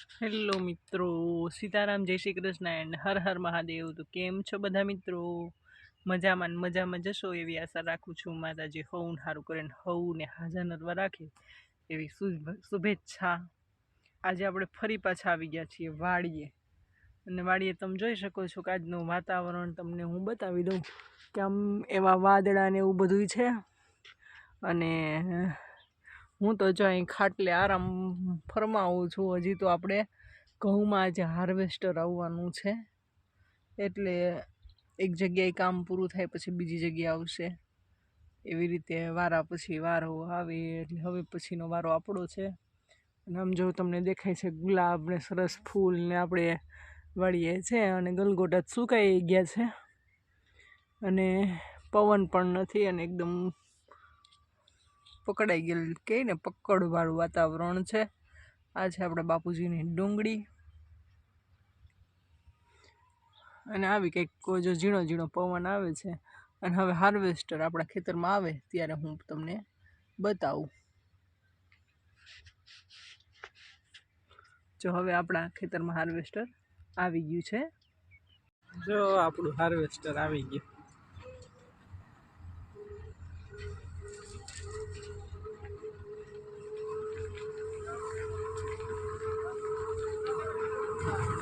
Hello મિત્રો, સીતારામ જય Shri Krishna and Har Har Mahadev. તો કેમ છો બધા મિત્રો? મજામાં મજામાં જશો એવી આશા રાખું છું માતાજી હોઉં સારું કરે ને હવું ને હાજર નરવા રાખે એવી શુભ- શુભેચ્છા. આજે આપણે ફરી પાછા આવી ગયા છીએ વાડીએ. અને વાડીએ તમે જોઈ શકો છો કે આજનું વાતાવરણ તમને હું બતાવી દઉં કે આમ એવા વાદળા ને એવું બધું છે. અને હું તો જો અહીં ખાટલે આરામ ફરમાવું છું, હજી તો આપણે ઘઉંમાં આજે હાર્વેસ્ટર આવવાનું છે. એટલે એક જગ્યાએ કામ પૂરું થાય પછી બીજી જગ્યાએ આવશે. એવી રીતે વારા પછી વારો આવે, એટલે હવે પછીનો વારો આપણો છે. અને આમ જો તમને દેખાય છે ગુલાબ ને સરસ ફૂલ ને આપણે વાળીએ છે અને ગલગોટા સુકાઈ ગયા છે. અને પવન પણ નથી અને એકદમ પકડાઈ ગયેલ કે ને પકડવાળું વાતાવરણ છે. આ છે આપણા બાપુજીની ડુંગળી. અને આવી કંઈક કોઈ જો ઝીણો ઝીણો પવન આવે છે અને હવે હાર્વેસ્ટર આપણા ખેતરમાં આવે ત્યારે હું તમને બતાવું. જો હવે આપણા ખેતરમાં હાર્વેસ્ટર આવી ગયું છે. જો આપણું હાર્વેસ્ટર આવી ગયું.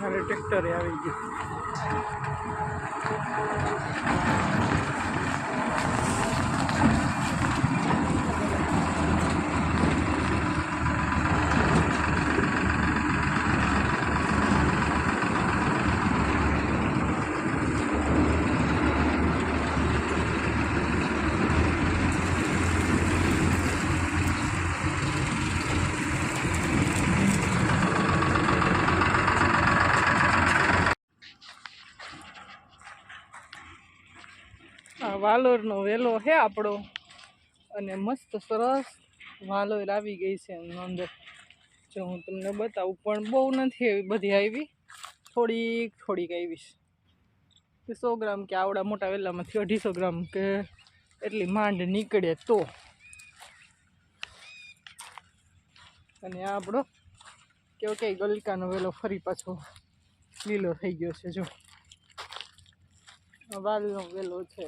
હવે ટ્રેક્ટરે આવી ગયું. આ વાલોરનો વેલો છે આપણો. અને મસ્ત સરસ વાલોર આવી ગઈ છે એની અંદર. જો હું તમને બતાવું, પણ બહુ નથી એવી બધી આવી. થોડીક થોડીક આવી છે સો ગ્રામ કે આવડા મોટા વેલામાંથી અઢીસો ગ્રામ કે એટલી માંડ નીકળે તો. અને આ આપણો કેવો કે ગલકાનો વેલો ફરી પાછો લીલો થઈ ગયો છે, જો. વાલનો વેલો છે.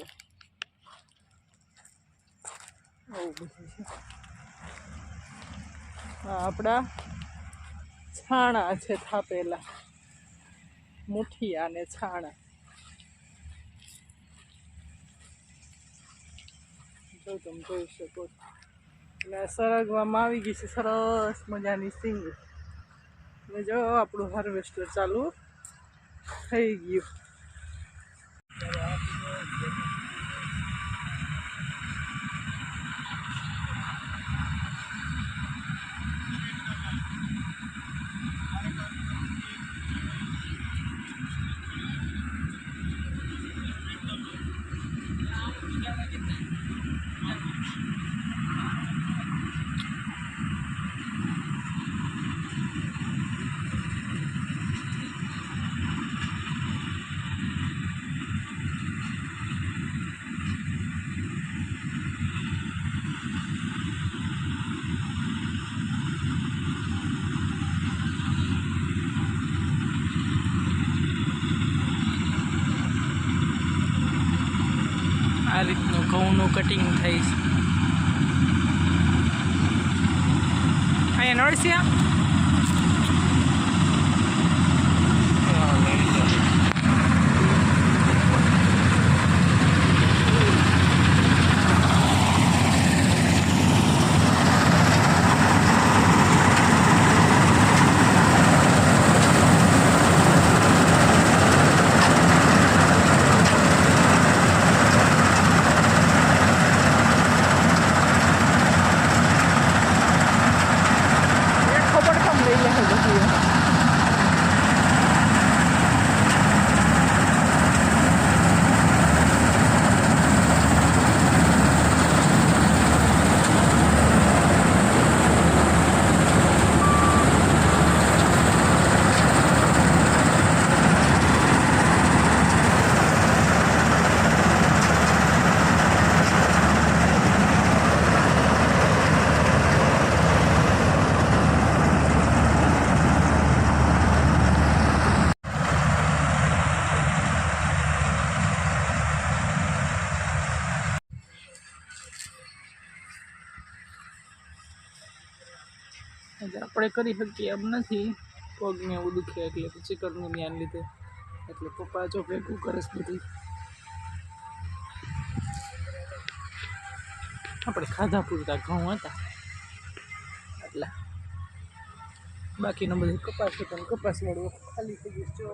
આવું આપણા છાણા છે થાપેલા. મુઠિયા ને છાણા. જો તમે જોઈ શકો. એટલે સરગવામાં આવી ગઈ છે સરસ મજાની સિંગ. ને જો આપણું હાર્વેસ્ટર ચાલુ થઈ ગયું. આ રીતનું કટિંગ થાય છે. અહીંયા નળસિયા એક ખબર આપણે કરી શકીએ એમ નથી. પગને એવું દુખે એટલે પછી કરનું ધ્યાન લીધે. એટલે પપ્પા જો ભેગું કરે છે બધું આપણે ખાધા પૂરતા ઘઉં હતા. એટલા બાકીનો બધું કપાસ હતો ને કપાસ વાળું ખાલી થઈ ગયું. જો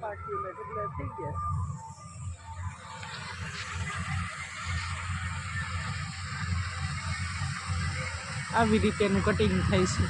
પાકી કેટલા થઈ ગયા. આવી રીતે એનું કટિંગ થાય છે.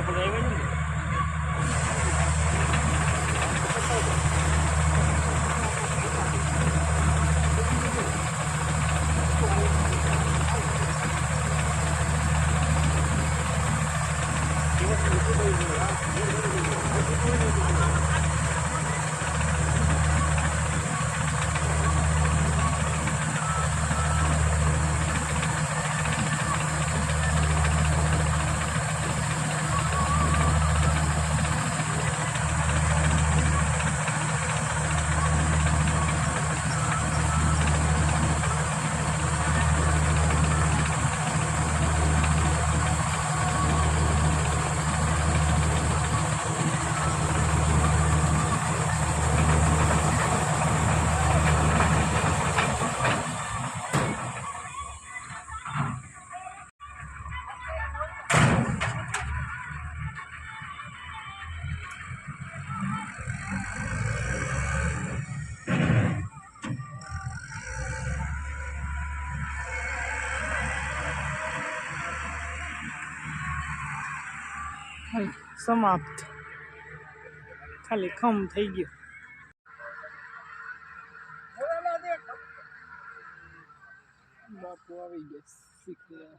छोटा पड़ जाएगा जी સમાપ્ત. ખાલી ખમ થઈ ગયો. બાપુ આવી ગયા શીખવા